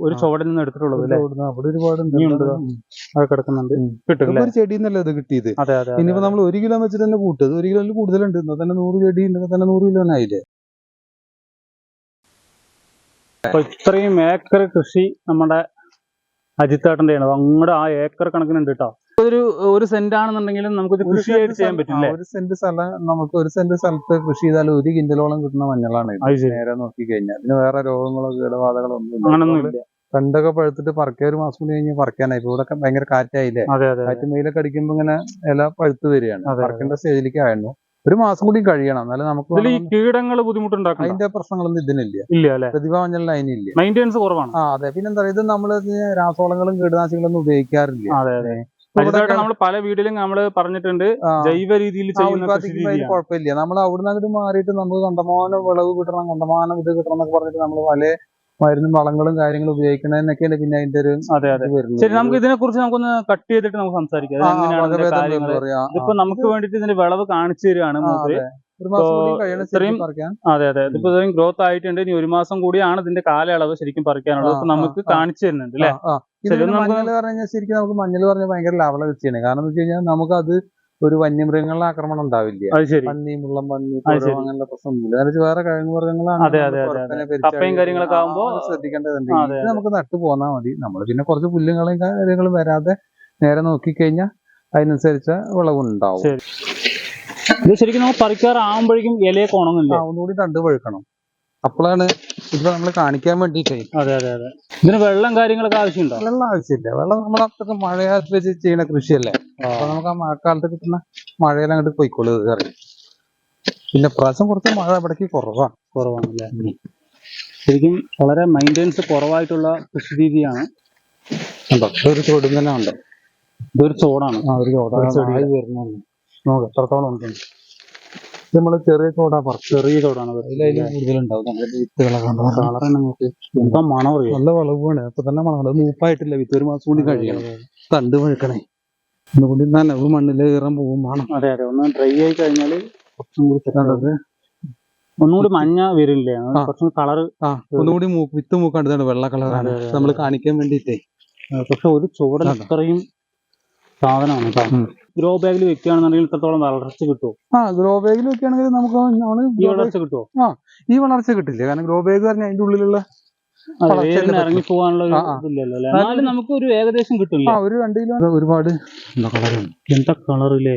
ഒരു ചുവടിൽ നിന്ന് എടുത്തിട്ടുള്ളത് അല്ലേ? അവിടെ ഒരുപാട്. അത് കിടക്കുന്നുണ്ട്. കിട്ടും ഒരു ചെടി എന്നല്ലേ കിട്ടിയത്? അതെ അതെ അതെ. ഇനിയിപ്പോ നമ്മൾ ഒരു കിലോ വെച്ചിട്ട് തന്നെ കൂട്ടത് ഒരു കിലോയിൽ കൂടുതലുണ്ട്. എന്നാൽ തന്നെ നൂറ് ചെടി ഉണ്ടെങ്കിൽ തന്നെ നൂറ് കിലോ ആയില്ലേ? അപ്പൊ ഇത്രയും ഏക്കർ കൃഷി നമ്മുടെ അജിത്തേട്ടന്റെ ആണ്. അങ്ങോട്ട് ആ ഏക്കർ കണക്കിനുണ്ട് കേട്ടോ ഒരു ഒരു സെന്റ് ആണെന്നുണ്ടെങ്കിലും നമുക്ക് കൃഷി കൃഷിയായിട്ട് ചെയ്യാൻ പറ്റില്ല? ഒരു സെന്റ് സ്ഥലം നമുക്ക് ഒരു സെന്റ് സ്ഥലത്ത് കൃഷി ചെയ്താൽ ഒരു കിൻഡലോളം കിട്ടുന്ന മഞ്ഞളാണ് നേരെ നോക്കി കഴിഞ്ഞാൽ അതിന് വേറെ രോഗങ്ങളോ കീടബാധകളോ ഒന്നും ഇല്ല. കണ്ടൊക്കെ പഴുത്തിട്ട് പറക്കേ ഒരു മാസം കൂടി കഴിഞ്ഞ് പറക്കാനായി. ഇവിടെ ഭയങ്കര കാറ്റായില്ലേ. കാറ്റ് മെയിലൊക്കെ അടിക്കുമ്പോ ഇങ്ങനെ ഇല പഴുത്ത് വരികയാണ്. പറക്കേണ്ട സ്റ്റേജിലേക്ക് ആയിരുന്നു. ഒരു മാസം കൂടി കഴിയണം. എന്നാലും നമുക്ക് ഈ കീടങ്ങൾ ബുദ്ധിമുട്ടുണ്ടാക്കും അതിന്റെ പ്രശ്നങ്ങളൊന്നും ഇതിനില്ല. ഇല്ല അല്ലെ? പ്രതിഭ മഞ്ഞളിന് അതിനില്ല മെയിന്റെനൻസ് കുറവാണ്. ആ അതെ. പിന്നെന്താ പറയുക ഇത് നമ്മൾ രാസവളങ്ങളും കീടനാശികളൊന്നും ഉപയോഗിക്കാറില്ല. അതെ നമ്മൾ പല വീഡിയോയിലും നമ്മൾ പറഞ്ഞിട്ടുണ്ട് ജൈവ രീതിയിൽ കുഴപ്പമില്ല. നമ്മൾ അവിടുന്ന് അങ്ങോട്ട് മാറിയിട്ട് നമുക്ക് കണ്ടമാനം വിളവ് കിട്ടണം കണ്ടമാനം ഇത് കിട്ടണം എന്നൊക്കെ പറഞ്ഞിട്ട് നമ്മൾ പല മരുന്നും വളങ്ങളും കാര്യങ്ങളും ഉപയോഗിക്കണതിനൊക്കെയാണ് പിന്നെ അതിന്റെ ഒരു അതെ അതെ. ശരി നമുക്ക് ഇതിനെ കുറിച്ച് നമുക്കൊന്ന് കട്ട് ചെയ്തിട്ട് നമുക്ക് സംസാരിക്കാം. ഇപ്പൊ നമുക്ക് വേണ്ടിട്ട് ഇതിന്റെ വിളവ് കാണിച്ചു തരികയാണ് അതെ. ഇത്രയും അതെ അതെ. ഇതിപ്പോ ഇത്രയും ഗ്രോത്ത് ആയിട്ടുണ്ട്. ഇനി ഒരു മാസം കൂടിയാണ് ഇതിന്റെ കാലയളവ് ശരിക്കും പറിക്കാനുള്ളത് അപ്പൊ നമുക്ക്. കാണിച്ചു തരുന്നുണ്ട് അല്ലെ? ശരിക്കും നമുക്ക് മഞ്ഞൾ പറഞ്ഞാൽ ഭയങ്കര ലാഭമുള്ള കൃഷിയാണ് കാരണം എന്ന് വെച്ച് കഴിഞ്ഞാൽ നമുക്ക് അത് ഒരു വന്യമൃഗങ്ങളുടെ ആക്രമണം ഉണ്ടാവില്ല. പന്നി മുള്ളം പന്നി. അങ്ങനെയുള്ള പ്രശ്നമൊന്നുമില്ല. കാരണം വേറെ കിഴങ്ങ് മൃഗങ്ങളാണ് ശ്രദ്ധിക്കേണ്ടതുണ്ട്. ഇത് നമുക്ക് നട്ടു പോന്നാൽ മതി. നമ്മൾ പിന്നെ കുറച്ച് പുല്ലുകളും കാര്യങ്ങളും വരാതെ നേരെ നോക്കിക്കഴിഞ്ഞാൽ അതിനനുസരിച്ച വിളവുണ്ടാവും. ഇത് ശരിക്കും നമ്മൾ പറിക്കാറാകുമ്പോഴേക്കും ഇലയൊക്കെ ഉണങ്ങുന്നില്ല ഒന്നുകൂടി തണ്ട് പഴുക്കണം. അപ്പോഴാണ് ഇപ്പൊ നമ്മൾ കാണിക്കാൻ വേണ്ടിട്ടേ. അതെ അതെ അതെ. ഇതിന് വെള്ളം കാര്യങ്ങളൊക്കെ ആവശ്യമുണ്ടോ? വെള്ളം ആവശ്യമില്ല. വെള്ളം നമ്മൾ അത്ര മഴയായിട്ട് വെച്ച് ചെയ്യുന്ന കൃഷിയല്ലേ. അപ്പൊ നമുക്ക് ആ മഴക്കാലത്ത് കിട്ടുന്ന മഴയെല്ലാം അങ്ങോട്ട് പോയിക്കോളൂ കറി പിന്നെ പ്രാവശ്യം കുറച്ച് മഴ ഇവിടേക്ക് കുറവാണ് കുറവാണല്ലേ? ശരിക്കും വളരെ മെയിന്റെനൻസ് കുറവായിട്ടുള്ള കൃഷി രീതിയാണ്. പക്ഷേ ഒരു ചോടും തന്നെ ഉണ്ട്? ഇതൊരു ചോടാണ് ആ ഒരു തോടാണ്. ഒരു ചെടി. ആയി വരുന്നുണ്ട്. നോക്ക് എത്രത്തോളം ഉണ്ട്? ഇത് നമ്മൾ ചെറിയ തോടാ പറ ചെറിയ തോടാണ് കൂടുതലുണ്ടാവും. കളർ തന്നെ നോക്ക്. എന്താ മണം അറിയാം? നല്ല വളവാണ് അപ്പൊ തന്നെ മണം. മൂപ്പായിട്ടില്ല. വിത്ത് ഒരു മാസം കൂടി കഴിയണം. തണ്ട് വഴുക്കണേ ഒന്നുകൂടി നല്ല മണ്ണിൽ കയറാൻ പോകും മണം. അതെ അതെ. ഒന്ന് ഡ്രൈ ആയി കഴിഞ്ഞാൽ കുറച്ചും കൂടി ആവും. ഒന്നുകൂടി മഞ്ഞ വരില്ലേ. കുറച്ചും കളർ ആ ഒന്നുകൂടി വിത്ത് മൂക്കാണ്ട് വെള്ള കളറാണ് നമ്മൾ കാണിക്കാൻ വേണ്ടിട്ടേ പക്ഷെ ഒരു ചുവടൻ അതെ. സാധനമാണ് കേട്ടോ. ഗ്രോ ബാഗിൽ വെക്കുകയാണെന്നുണ്ടെങ്കിൽ ഇത്രത്തോളം വളർച്ച കിട്ടുമോ ആ ഗ്രോ ബാഗിൽ വെക്കുകയാണെങ്കിൽ നമുക്ക് ഈ വളർച്ച കിട്ടുമോ ആ ഈ വളർച്ച കിട്ടില്ല. കാരണം ഗ്രോ ബാഗ് പറഞ്ഞാൽ അതിന്റെ ഉള്ളിലുള്ള ഇറങ്ങി പോകാനുള്ള. എന്നാലും നമുക്ക് ഒരു ഏകദേശം കിട്ടില്ല. ഒരു രണ്ട് കിലോ ഒരുപാട് എന്താ കളറും? എന്താ കളറില്ലേ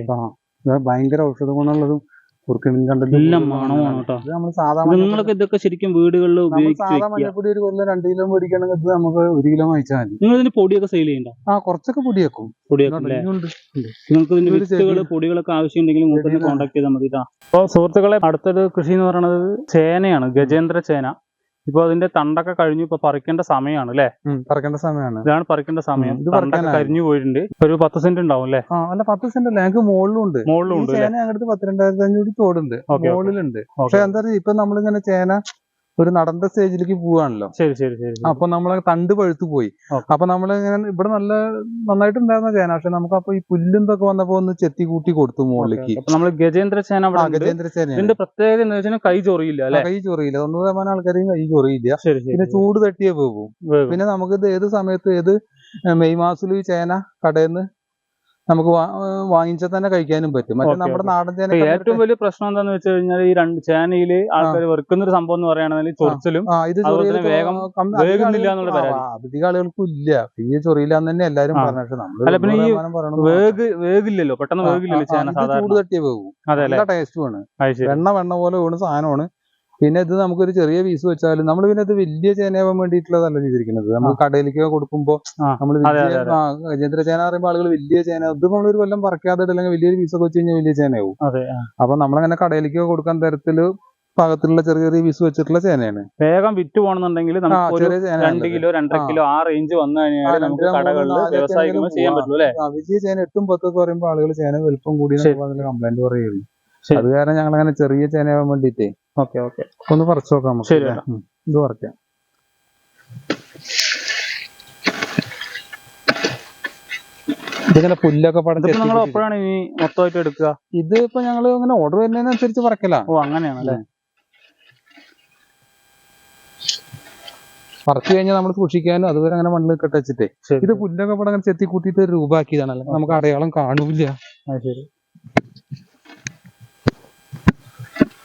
ഭയങ്കര ഔഷധ ഗുണമുള്ളതും കുറുക്കനും എല്ലാം മണമാണ് കേട്ടോ. ഇത് നമ്മൾ സാധാരണ നിങ്ങളൊക്കെ ഇതൊക്കെ ശരിക്കും വീടുകളിൽ നമ്മൾ ഉപയോഗിച്ച് സാധാ വെക്കുക. മഞ്ഞപ്പൊടി ഒരു കൊല്ലം രണ്ട് കിലോ മേടിക്കണമെങ്കിൽ ഇത് നമുക്ക് ഒരു കിലോ വാങ്ങിച്ചാൽ മതി. നിങ്ങൾ ഇതിന് പൊടിയൊക്കെ സെയിൽ ചെയ്യണ്ട? ആ കുറച്ചൊക്കെ പൊടി വെക്കും പൊടിയൊക്കെ അല്ലേ? ഇനിയുണ്ട്. നിങ്ങൾക്ക് ഇതിന്റെ വിത്തുകൾ പൊടികളൊക്കെ ആവശ്യമുണ്ടെങ്കിൽ മൂപ്പറിനെ ചെടിയിലാണ്. കോൺടാക്ട് ചെയ്താൽ മതി കേട്ടോ അപ്പോൾ സുഹൃത്തുക്കളെ അടുത്തൊരു കൃഷി എന്ന് പറയുന്നത് ചേനയാണ് ഗജേന്ദ്ര ചേന. ഇപ്പൊ അതിന്റെ തണ്ടൊക്കെ കഴിഞ്ഞു ഇപ്പൊ പറിക്കേണ്ട സമയമാണ് അല്ലെ പറിക്കേണ്ട സമയമാണ് ഇതാണ് പറിക്കേണ്ട സമയം. ഇത്. കരിഞ്ഞു പോയിട്ടുണ്ട്. ഒരു പത്ത് സെന്റ് ഉണ്ടാവും അല്ലെ അല്ല പത്ത് സെന്റ് അല്ല ഞങ്ങൾക്ക് മുകളിലും ഉണ്ട് മുകളിലും ഉണ്ട് ചേന ഞങ്ങളുടെ പത്തിരണ്ടായിരത്തി അഞ്ഞൂറ് തോടുണ്ട്. മുകളിലുണ്ട് പക്ഷെ എന്താ പറയുക ഇപ്പൊ നമ്മളിങ്ങനെ ചേന ഒരു നടന്റെ സ്റ്റേജിലേക്ക് പോവാണല്ലോ. ശരി ശരി ശരി. അപ്പൊ നമ്മളെ തണ്ട് പഴുത്തു പോയി. അപ്പൊ നമ്മൾ ഇങ്ങനെ ഇവിടെ നല്ല നന്നായിട്ട് ഉണ്ടായിരുന്ന ചേന. പക്ഷെ നമുക്ക് അപ്പൊ ഈ പുല്ലും ഇതൊക്കെ വന്നപ്പോ ഒന്ന് ചെത്തി കൂട്ടി കൊടുത്തു മുകളിലേക്ക്. നമ്മൾ ഗജേന്ദ്ര ചേന ഗജേന്ദ്ര ചേന ഇതിന്റെ പ്രത്യേകത എന്ന് വെച്ചാൽ കൈ ചൊറിയില്ല അല്ലെ? കൈ ചൊറിയില്ല. തൊണ്ണൂറ് ശതമാനം ആൾക്കാരെയും കൈ ചൊറിയില്ല. പിന്നെ ചൂട് തട്ടിയേ പോകും. പിന്നെ നമുക്ക് ഇത് ഏത് സമയത്ത് ഏത് മെയ് മാസത്തിൽ ഈ ചേന കടയിൽ നിന്ന് നമുക്ക് വാങ്ങിച്ചാൽ തന്നെ കഴിക്കാനും പറ്റും. മറ്റേ നമ്മുടെ നാടൻ ചേന ഏറ്റവും വലിയ പ്രശ്നം എന്താന്ന് വെച്ച് കഴിഞ്ഞാൽ ഈ രണ്ട് ചേനയിൽ ആൾക്കാർ വെറുക്കുന്ന ഒരു സംഭവം എന്ന് പറയുകയാണെങ്കിൽ ചൊറിച്ചിലും ഇത് അധികം ആളുകൾക്ക് ഇല്ല. ഈ ചൊറിയില്ലാന്ന് തന്നെ എല്ലാരും പറഞ്ഞിട്ട് നമ്മൾ വേഗില്ലല്ലോ പെട്ടെന്ന് വേഗില്ലല്ലോ ചേന ചൂട് തട്ടിയേ പോകും ടേസ്റ്റുമാണ്. ആണ് വെണ്ണ വെണ്ണ പോലെ വീണ സാധനമാണ്. പിന്നെ ഇത് നമുക്കൊരു ചെറിയ പീസ് വെച്ചാലും നമ്മൾ പിന്നെ ഇത് വലിയ ചേനയാവാൻ വേണ്ടിയിട്ടുള്ളതല്ല ചെയ്തിരിക്കുന്നത്. നമ്മൾ കടയിലേക്ക് കൊടുക്കുമ്പോൾ നമ്മൾ. ഗജേന്ദ്ര ചേന പറയുമ്പോൾ ആളുകൾ വലിയ ചേന ഇത് നമ്മളൊരു കൊല്ലം പറക്കാതെ അല്ലെങ്കിൽ വലിയൊരു പീസൊക്കെ വെച്ച് കഴിഞ്ഞാൽ വലിയ ചേനയാവും. അപ്പൊ നമ്മളങ്ങനെ കടയിലേക്ക് കൊടുക്കാൻ തരത്തിൽ പാകത്തിലുള്ള ചെറിയ ചെറിയ പീസ് വെച്ചിട്ടുള്ള ചേനയാണ്. വേഗം വിറ്റ് പോകണമെന്നുണ്ടെങ്കിൽ നമുക്ക് രണ്ട് കിലോ രണ്ടര കിലോ ആ റേഞ്ച് വന്നു കഴിഞ്ഞാൽ നമുക്ക് കടകളിൽ ചെയ്യാൻ പോവാം. പറ്റും വലിയ ചേന എട്ടും പത്തൊക്കെ പറയുമ്പോൾ ആളുകൾ ചേന വലുപ്പം കൂടി കംപ്ലൈന്റ് പറയുള്ളൂ. അത് കാരണം ഞങ്ങൾ അങ്ങനെ ചെറിയ ചേനയാവാൻ വേണ്ടിട്ടേ ഓക്കെ ഓക്കെ. ഒന്ന് പറിച്ചു നോക്കാം ശരി. ഇത് പറിക്കാം. ഇതിങ്ങനെ പുല്ലൊക്കെ പടം ഇതിപ്പോ നിങ്ങൾ എപ്പോഴാണ് ഈ മൊത്തമായിട്ട് എടുക്കുക? ഇത് ഇപ്പൊ ഞങ്ങൾ ഇങ്ങനെ ഓർഡർ വരുന്നതിനനുസരിച്ച് പറക്കല. ഓ അങ്ങനെയാണ് അല്ലെ പറിച്ചു കഴിഞ്ഞാൽ നമ്മൾ സൂക്ഷിക്കാനും അതുവരെ അങ്ങനെ മണ്ണിൽ കെട്ടച്ചിട്ടേ ഇത് പുല്ലൊക്കെ ഇവിടെ അങ്ങനെ ചെത്തി കൂട്ടിയിട്ട് ഒരു രൂപാക്കിയതാണല്ലോ നമുക്ക് അടയാളം കാണൂല ശരി.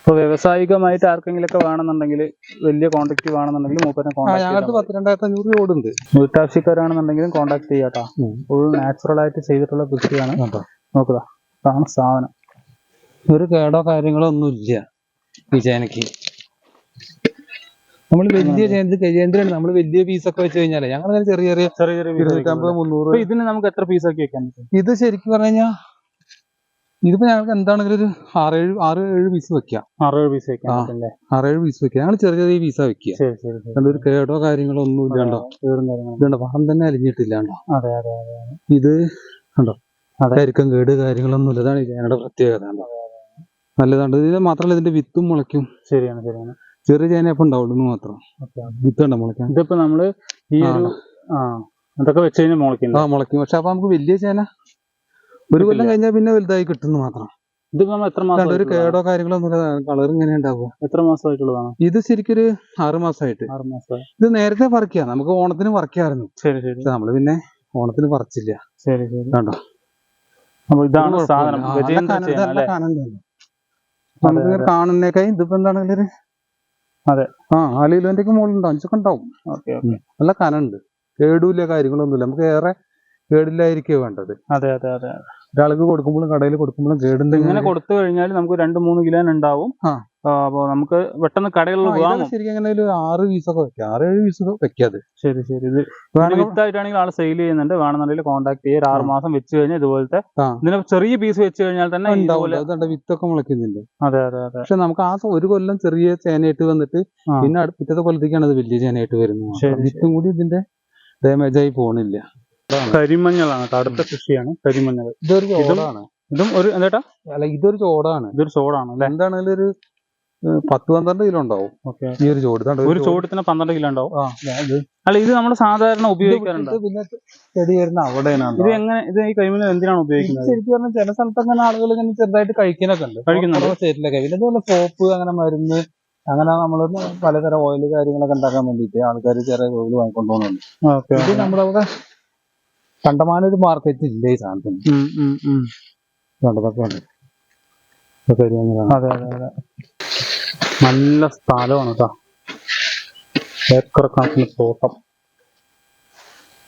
ഇപ്പൊ വ്യവസായികമായിട്ട് ആർക്കെങ്കിലും ഒക്കെ വേണമെന്നുണ്ടെങ്കിൽ വലിയ കോണ്ടാക്ട് വേണമെന്നുണ്ടെങ്കിൽ മൂപ്പരെ ആ കോണ്ടാക്ട് ഞങ്ങൾക്ക് പത്ത് രണ്ടായിരത്തി അഞ്ഞൂറ് ലോഡുണ്ട് വീട്ടാവശ്യക്കാരാണെന്നുണ്ടെങ്കിലും കോണ്ടാക്ട് ചെയ്യാട്ടോ. ഫുൾ നാച്ചുറൽ ആയിട്ട് ചെയ്തിട്ടുള്ള കൃഷിയാണ്. നോക്കുക. അതാണ് സാധനം. ഒരു കേടോ കാര്യങ്ങളോ ഒന്നും ഇല്ല ഈ ചേനക്ക് നമ്മൾ വലിയ ചേന ഗജേന്ദ്രൻ നമ്മൾ വലിയ ഒക്കെ വെച്ച് കഴിഞ്ഞാലേ ഞങ്ങൾ ചെറിയ ചെറിയ ചെറിയ ചെറിയ piece ഇരുന്നൂറ്റമ്പത് മുന്നൂറ്. ഇതിന് നമുക്ക് എത്ര പീസ് ആക്കി വെക്കാൻ പറ്റും ഇത് ശരിക്കും പറഞ്ഞു കഴിഞ്ഞാൽ ഇതിപ്പോ ഞങ്ങൾക്ക് എന്താണെങ്കിലും ഒരു ആറേഴ് ആറ് ഏഴ് പീസ് വെക്കാം. ആറേഴ് പീസ് വെക്കാം. ആ. ആറേഴ് പീസ് വെക്കാം. ഞങ്ങൾ ചെറിയ ചെറിയ പീസാ വെക്കുക. ഒരു കേടോ കാര്യങ്ങളോ ഒന്നും ഇല്ലാണ്ടോ ഇതുണ്ട്. വളം തന്നെ അലിഞ്ഞിട്ടില്ലാണ്ടോ അതെ അതെ അതെ ഇത് കണ്ടോ? അതെ. കരിക്കം കേട് കാര്യങ്ങളൊന്നും ഇല്ല. ഇതാണ് ചേനയുടെ പ്രത്യേകത നല്ലതാണ്. ഇത് മാത്രമല്ല ഇതിന്റെ വിത്തും മുളയ്ക്കും. ശരിയാണ് ശരിയാണ്. ചെറിയ ചേന ഇപ്പൊ ഉണ്ടാവുള്ളൂ മാത്രം. വിത്ത് ഉണ്ടോ മുളയ്ക്കാൻ? ഇതിപ്പോ നമ്മൾ ഈ ആ. ഒരു ആ ഇതൊക്കെ വെച്ച് കഴിഞ്ഞാൽ ആ മുളയ്ക്കുന്നത് മുളയ്ക്കും. പക്ഷെ അപ്പൊ നമുക്ക് വലിയ ചേന ഒരു കൊല്ലം കഴിഞ്ഞാൽ പിന്നെ വലുതായി കിട്ടുന്നു മാത്രം. ഇത് നമ്മൾ എത്ര മാസം ഒരു കേടോ കാര്യങ്ങളോ ഒന്നും കളർ ഇങ്ങനെ ഉണ്ടാവുക എത്ര മാസമായിട്ടുള്ളതാണ് ഇത് ശരിക്കും ഒരു ആറ് മാസമായിട്ട് ആറ് മാസം. ഇത് നേരത്തെ പറിക്കുക നമുക്ക് ഓണത്തിന് പറിക്കായിരുന്നു ശരി ശരി. നമ്മൾ പിന്നെ ഓണത്തിന് പറിച്ചില്ല. ശരി ശരി. കണ്ടോ? അപ്പൊ ഇതാണ് സാധനം. കാണുന്നേക്കായി ഇതിപ്പോ എന്താണെങ്കിലും അതെ. ആ ആലിലോന്റെ ഒക്കെ മുകളിലുണ്ടാവും. അഞ്ചൊക്കെ ഉണ്ടാവും. നല്ല കനുണ്ട് കേടൂല കാര്യങ്ങളൊന്നുമില്ല. നമുക്ക് ഏറെ കേടില്ലായിരിക്കുക വേണ്ടത്. അതെ അതെ അതെ. ഒരാൾക്ക് കൊടുക്കുമ്പോഴും കടയിൽ കൊടുക്കുമ്പോഴും കേടുണ്ട് ഇങ്ങനെ കൊടുത്തു കഴിഞ്ഞാൽ നമുക്ക് രണ്ട് മൂന്ന് കിലോ ഉണ്ടാവും. അപ്പൊ നമുക്ക് പെട്ടെന്ന് കടകളിൽ പോകാം ശരിക്കും അങ്ങനെ ഒരു ആറ് പീസൊക്കെ വെക്കാം. ആറ് ഏഴ് പീസൊക്കെ വെക്കാതെ ശരി ശരി. ഇത് വിത്തായിട്ടാണെങ്കിൽ ആൾ സെയിൽ ചെയ്യുന്നുണ്ട്. വേണമെന്നുണ്ടെങ്കിൽ കോൺടാക്ട് ചെയ്യുക ആറ് മാസം വെച്ച് കഴിഞ്ഞാൽ ഇതുപോലത്തെ. ഇതിന് ചെറിയ പീസ് വെച്ച് കഴിഞ്ഞാൽ തന്നെ ഉണ്ടാവില്ല വിത്തൊക്കെ മുളയ്ക്കുന്നുണ്ട്. അതെ അതെ അതെ. പക്ഷെ നമുക്ക് ആ ഒരു കൊല്ലം ചെറിയ ചേനയായിട്ട് വന്നിട്ട് പിന്നെ അടുത്ത പിറ്റത്തെ കൊല്ലത്തേക്കാണ് അത് വലിയ ചേനയായിട്ട് വരുന്നത്. വിത്തും കൂടി ഇതിന്റെ ഡാമേജ് ആയി പോണില്ല. കരിമഞ്ഞളാണ് കടുത്ത കൃഷിയാണ് കരിമഞ്ഞൾ ഇതൊരു ഇതും- ചോടാണ്. ഇതും ഒരു എന്താ അല്ല ഇതൊരു ചോടാണ്. ഇതൊരു ചോടാണ് എന്താണെങ്കിലും ഒരു പത്ത് പന്ത്രണ്ട് കിലോ ഉണ്ടാവും. ഈ ഒരു ചോട് ഒരു ചോടത്തിന് പന്ത്രണ്ട് കിലോ ഉണ്ടാവും. അല്ല ഇത് നമ്മൾ സാധാരണ ഉപയോഗിക്കാറുണ്ട്? പിന്നെ ചെടി വരുന്ന അവിടെയാണ് ഇത് എങ്ങനെ ഇത് ഈ കരിമഞ്ഞൾ എന്തിനാണ് ഉപയോഗിക്കുന്നത്? ശരിക്കും പറഞ്ഞാൽ ചില സ്ഥലത്ത് അങ്ങനെ ആളുകൾ ഇങ്ങനെ ചെറുതായിട്ട് കഴിക്കാനൊക്കെ ഉണ്ട്. കഴിക്കുന്നുണ്ട്. സ്റ്റേറ്റിലൊക്കെ. പിന്നെ ഇതുപോലെ സോപ്പ് അങ്ങനെ മരുന്ന് അങ്ങനെ നമ്മൾ പലതരം ഓയിൽ കാര്യങ്ങളൊക്കെ ഉണ്ടാക്കാൻ വേണ്ടിയിട്ട് ആൾക്കാർ ചെറിയ ഓയിൽ വാങ്ങിക്കൊണ്ടുപോകുന്നുണ്ട്. ഇത് നമ്മുടെ അവിടെ കണ്ടമാനം ഒരു മാർക്കറ്റ് ഇല്ല ഈ സാധനത്തിന്. കണ്ടതൊക്കെ അതെ അതെ അതെ. നല്ല സ്ഥലമാണ് കേട്ടോ ഏക്കർ കണക്കിന് തോട്ടം.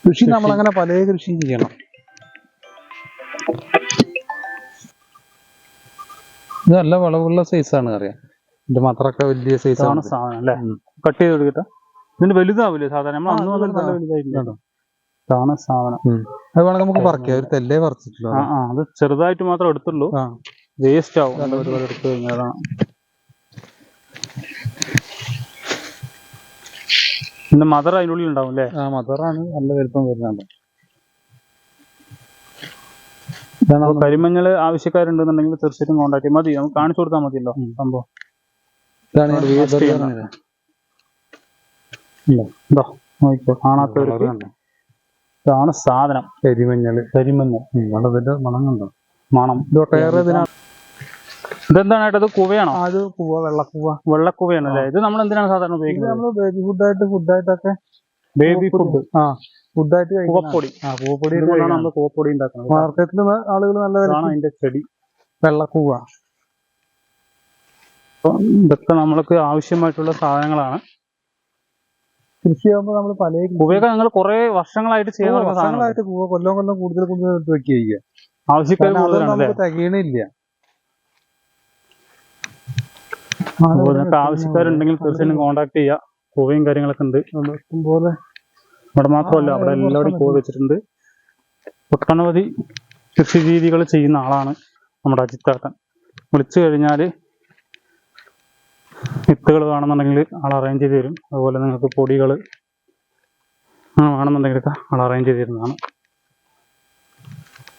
കൃഷി നമ്മളങ്ങനെ പല കൃഷിയും ചെയ്യണം. ഇത് നല്ല വിളവുള്ള സൈസാണ് അറിയാം. ഇത് മാത്രമൊക്കെ വലിയ സൈസാണ് സാധനം അല്ലേ. കട്ട് ചെയ്ത് കൊടുക്കട്ടെ? ഇതിന് വലുതാവില്ലേ സാധാരണ? നമ്മൾ അന്ന് വന്നിട്ട് നല്ല വലുതാ. വലുതായില്ലേ ഇതാണോ? സാധനം. അത് വേണമെങ്കിൽ നമുക്ക് പറിക്കാം. ഒരു തെല്ലേ പറിച്ചിട്ടുള്ളൂ ആ ആ അത് ചെറുതായിട്ട് മാത്രം എടുത്തുള്ളൂ. വേസ്റ്റ് ആവും. ഒരുപാട് എടുത്തു കഴിഞ്ഞാൽ അതാണ്. പിന്നെ മദർ അതിനുള്ളിൽ ഉണ്ടാവും അല്ലേ? ആ മദറാണ് നല്ല വലുപ്പം വരുന്നുണ്ട്. കരിമഞ്ഞൾ കരിമഞ്ഞൾ ആവശ്യക്കാരുണ്ടെന്നുണ്ടെങ്കിൽ തീർച്ചയായിട്ടും കോൺടാക്ട് ചെയ്യും. മതി. നമുക്ക് കാണിച്ചു കൊടുത്താൽ മതിയല്ലോ. സംഭവം. ഇതാണ് കാണാത്തവർക്ക് കണ്ടോ? ഇതാണ് സാധനം. കരിമഞ്ഞൾ. കരിമഞ്ഞൾ. നിങ്ങളുടെ ഇതിന്റെ മണം. കണ്ടോ മണം ഇതൊട്ടേറെ ഇതിനാ ഇതെന്താണ് ഏട്ടത് കുവയാണോ അത് കുവ വെള്ളക്കുവ. വെള്ളക്കുവയാണ് അല്ലേ? ഇത് നമ്മൾ എന്തിനാണ് സാധാരണ ഉപയോഗിക്കുന്നത്? ബേബി ഫുഡായിട്ട് ഫുഡായിട്ടൊക്കെ ബേബി ഫുഡ് ആ ഫുഡായിട്ട് കുവപ്പൊടി. ആ കുവപ്പൊടി നമ്മൾ കുവപ്പൊടി ഉണ്ടാക്കുന്നത്. മാർക്കറ്റിൽ ആളുകൾ നല്ലതാണ് അതിന്റെ ചെടി. വെള്ളക്കുവ. ഇതൊക്കെ നമ്മൾക്ക് ആവശ്യമായിട്ടുള്ള സാധനങ്ങളാണ്. കൃഷി ചെയ്യുമ്പോൾ നമ്മൾ പല കുവയൊക്കെ ഞങ്ങൾ കുറെ വർഷങ്ങളായിട്ട് ചെയ്യുന്ന വർഷങ്ങളായിട്ട് കുവ കൊല്ലം കൊല്ലം കൂടുതൽ കൂടുതൽ എടുത്ത് വെക്കുക ആവശ്യക്കാർ കൂടുതലാണ് തികയണില്ല. നിങ്ങൾക്ക് ആവശ്യക്കാരുണ്ടെങ്കിൽ തീർച്ചയായും കോണ്ടാക്ട് ചെയ്യുക കുവയും കാര്യങ്ങളൊക്കെ ഉണ്ട്. പോലെ ഇവിടെ മാത്രമല്ല അവിടെ എല്ലാവരും കുവ വെച്ചിട്ടുണ്ട്. ഒട്ടനവധി കൃഷി രീതികൾ ചെയ്യുന്ന ആളാണ് നമ്മുടെ അജിത്താട്ടൻ. വിളിച്ചു കഴിഞ്ഞാൽ വിത്തുകൾ വേണമെന്നുണ്ടെങ്കിൽ ആൾ അറേഞ്ച് ചെയ്ത് തരും. അതുപോലെ നിങ്ങൾക്ക് പൊടികൾ വേണമെന്നുണ്ടെങ്കിലൊക്കെ ആൾ അറേഞ്ച് ചെയ്ത് തരുന്നതാണ്.